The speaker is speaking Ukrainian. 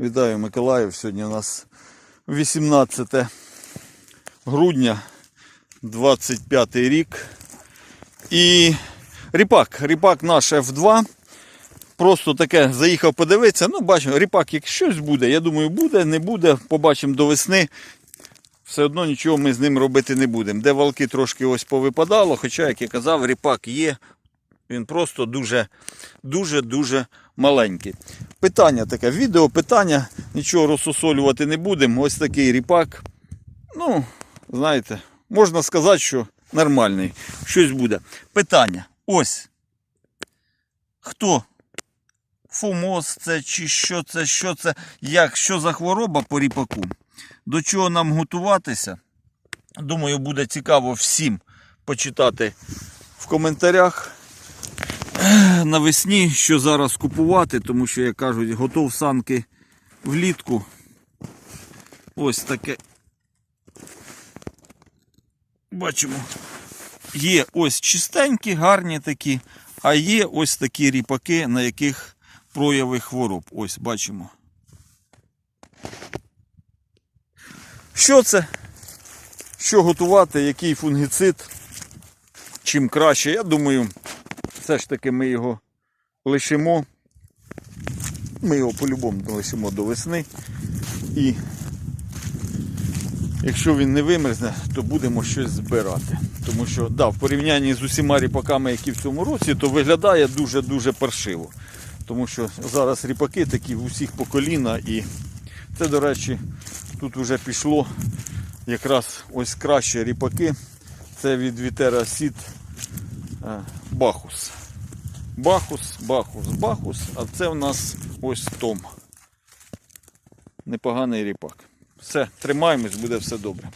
Вітаю Миколаїв. Сьогодні у нас 18 грудня 25 рік. І ріпак. Ріпак наш F2. Просто таке заїхав подивитися. Ну, бачимо, ріпак, як щось буде, я думаю, буде, не буде. Побачимо до весни. Все одно нічого ми з ним робити не будемо. Де валки трошки ось повипадало, хоча, як я казав, ріпак є. Він просто дуже, дуже, дуже маленький. Питання таке, відео питання, нічого розсосолювати не будемо. Ось такий ріпак. Ну, знаєте, можна сказати, що нормальний. Щось буде. Питання. Ось. Хто? Фомоз це чи що це, що це, як, що за хвороба по ріпаку? До чого нам готуватися? Думаю, буде цікаво всім почитати в коментарях навесні, що зараз купувати, тому що, як кажуть, готов санки влітку. Ось таке. Бачимо. Є ось чистенькі, гарні такі, а є ось такі ріпаки, на яких прояви хвороб. Ось бачимо. Що це? Що готувати, який фунгіцид? Чим краще? Я думаю, все ж таки ми його лишимо. Ми його по-любому лишимо до весни. І якщо він не вимерзне, то будемо щось збирати. Тому що, да, в порівнянні з усіма ріпаками, які в цьому році, то виглядає дуже-дуже паршиво. Тому що зараз ріпаки такі в усіх по коліна. І це, до речі, тут вже пішло якраз ось краще ріпаки. Це від Вітера Сід е, Бахус. Бахус, Бахус, Бахус, а це в нас ось Том. Непоганий ріпак. Все, тримаємось, буде все добре.